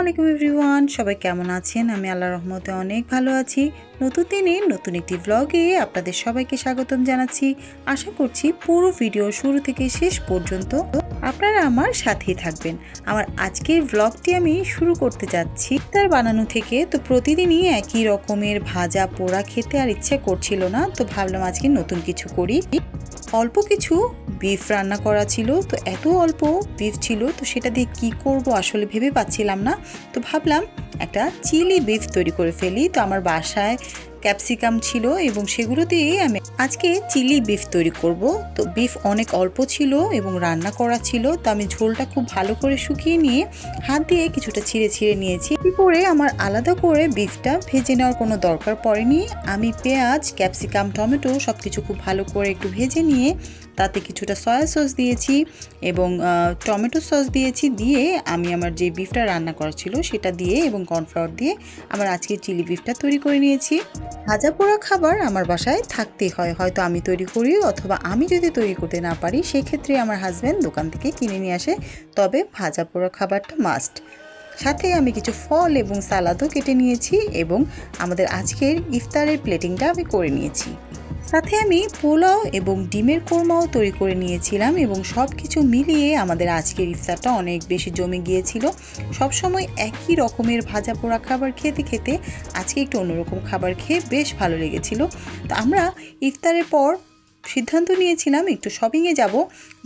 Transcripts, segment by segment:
আলাইকুম এভরিওয়ান, সবাই কেমন আছেন? আমি আল্লাহ রহমতে অনেক ভালো আছি। নতুন দিনে নতুন একটি ব্লগে আপনাদের সবাইকে স্বাগতম জানাচ্ছি। আশা করছি পুরো ভিডিও শুরু থেকে শেষ পর্যন্ত আপনারা আমার সাথেই থাকবেন। আমার আজকের ব্লগটি আমি শুরু করতে যাচ্ছি। তার বানানো থেকে তো প্রতিদিনই একই রকমের ভাজা পোড়া খেতে আর ইচ্ছে করছিল না, তো ভাবলাম আজকে নতুন কিছু করি। অল্প কিছু বিফ রান্না করা ছিল, তো এত অল্প বিফ ছিল, তো সেটা দিয়ে কি করব আসলে ভেবে পাচ্ছিলাম না। তো ভাবলাম একটা চিলি বিফ তৈরি করে ফেলি, তো আমার বাসায় ক্যাপসিকাম ছিল এবং সেগুলো দিয়েই আমি আজকে চিলি বিফ তৈরি করব। তো বিফ অনেক অল্প ছিল এবং রান্না করা ছিল, তো আমি ঝোলটা খুব ভালো করে শুকিয়ে নিয়ে হাত দিয়ে কিছুটা ছিঁড়ে ছিঁড়ে নিয়েছি। এতে করে আমার আলাদা করে বিফটা ভেজে নেওয়ার কোনো দরকার পড়েনি। আমি পেঁয়াজ, ক্যাপসিকাম, টমেটো সব কিছু খুব ভালো করে একটু ভেজে নিয়ে তাতে কিছুটা সয়া সস দিয়েছি এবং টমেটো সস দিয়েছি দিয়ে আমি আমার যে বিফটা রান্না করা ছিল সেটা দিয়ে এবং কর্নফ্লাওয়ার দিয়ে আমার আজকে চিলি বিফটা তৈরি করে নিয়েছি। ভাজা পোড়া খাবার আমার বাসায় থাকতেই হয়। হয়তো আমি তৈরি করি অথবা আমি যদি তৈরি করতে না পারি, সেক্ষেত্রে আমার হাজব্যান্ড দোকান থেকে কিনে নিয়ে আসে। তবে ভাজা পোড়া খাবারটা মাস্ট সাথে আমি কিছু ফল এবং সালাদও কেটে নিয়েছি এবং আমাদের আজকের ইফতারের প্লেটিংটা আমি করে নিয়েছি। সাথে আমি পোলাও এবং ডিমের কোরমাও তৈরি করে নিয়েছিলাম এবং সব কিছু মিলিয়ে আমাদের আজকের ইফতারটা অনেক বেশি জমে গিয়েছিল। সবসময় একই রকমের ভাজা পোড়া খাবার খেতে খেতে আজকে একটু অন্যরকম খাবার খেয়ে বেশ ভালো লেগেছিল। তো আমরা ইফতারের পর সিদ্ধান্ত নিয়েছিলাম একটু শপিংয়ে যাব।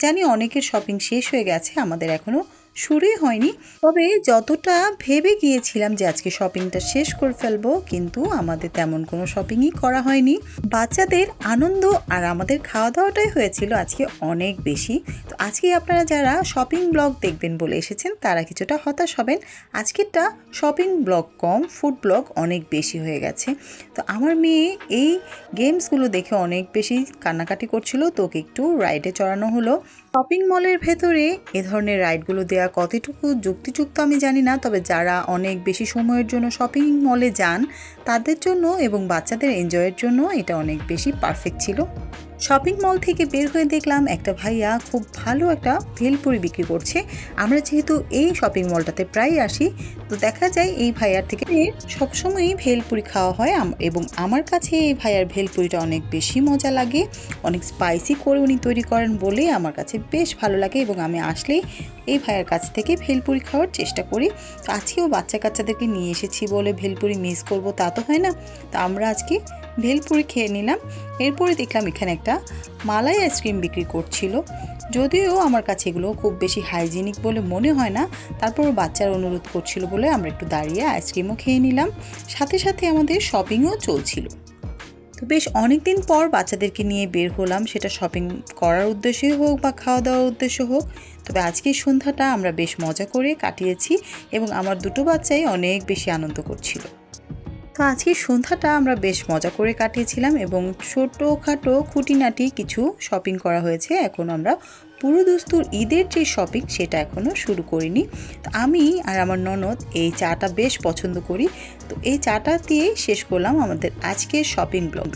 জানি অনেকের শপিং শেষ হয়ে গেছে, আমাদের এখনও শুরুই হয়নি। তবে যতটা ভেবে গিয়েছিলাম যে আজকে শপিংটা শেষ করে ফেলব, কিন্তু আমাদের তেমন কোনো শপিংই করা হয়নি। বাচ্চাদের আনন্দ আর আমাদের খাওয়া দাওয়াটাই হয়েছিল আজকে অনেক বেশি। তো আজকে আপনারা যারা শপিং ব্লগ দেখবেন বলে এসেছেন, তারা কিছুটা হতাশ হবেন। আজকেরটা শপিং ব্লগ কম ফুড ব্লগ অনেক বেশি হয়ে গেছে। তো আমার মেয়ে এই গেমসগুলো দেখে অনেক বেশি কান্নাকাটি করছিল তোকে একটু রাইডে চড়ানো হলো। শপিং মলের ভেতরে এ ধরনের রাইডগুলো দেওয়া কতটুকু যুক্তিযুক্ত আমি জানি না, তবে যারা অনেক বেশি সময়ের জন্য শপিং মলে যান, তাদের জন্য এবং বাচ্চাদের এনজয়ের জন্য এটা অনেক বেশি পারফেক্ট ছিল। শপিং মল থেকে বের হয়ে দেখলাম একটা ভাইয়া খুব ভালো একটা ভেলপুরি বিক্রি করছে। আমরা যেহেতু এই শপিং মলটাতে প্রায় আসি, তো দেখা যায় এই ভাইয়ার থেকে সবসময়ই ভেলপুরি খাওয়া হয় এবং আমার কাছে এই ভাইয়ার ভেলপুরিটা অনেক বেশি মজা লাগে, অনেক স্পাইসি করে উনি তৈরি করেন বলে আমার কাছে বেশ ভালো লাগে এবং আমি আসলেই এই ভাইয়ার কাছ থেকে ভেলপুরি খাওয়ার চেষ্টা করি। তো আজকেও বাচ্চা কাচ্চাদেরকে নিয়ে এসেছি বলে ভেলপুরি মিস করব তা তো হয় না। তো আমরা আজকে ভেলপুরি খেয়ে নিলাম। এরপরে দেখলাম এখানে একটা মালাই আইসক্রিম বিক্রি করছিল। যদিও আমার কাছে এগুলো খুব বেশি হাইজিনিক বলে মনে হয় না তারপর বাচ্চার অনুরোধ করছিল বলে আমরা একটু দাঁড়িয়ে আইসক্রিমও খেয়ে নিলাম। সাথে সাথে আমাদের শপিংও চলছিল। তো বেশ অনেক দিন পর বাচ্চাদেরকে নিয়ে বের হলাম, সেটা শপিং করার উদ্দেশ্যে হোক বা খাওয়া দাওয়ার উদ্দেশ্য হোক। তবে আজকের সন্ধ্যাটা আমরা বেশ মজা করে কাটিয়েছি এবং আমার দুটো বাচ্চাই অনেক বেশি আনন্দ করছিল। তো আজকে সন্ধ্যাটা আমরা বেশ মজা করে কাটিয়েছিলাম এবং ছোটোখাটো খুঁটিনাটি কিছু শপিং করা হয়েছে। এখন আমরা পুরো দোস্তুর ঈদের যে শপিং সেটা এখনও শুরু করিনি। তো আমি আর আমার ননদ এই চাটা বেশ পছন্দ করি। তো এই চাটা দিয়েই শেষ করলাম আমাদের আজকের শপিং ব্লগ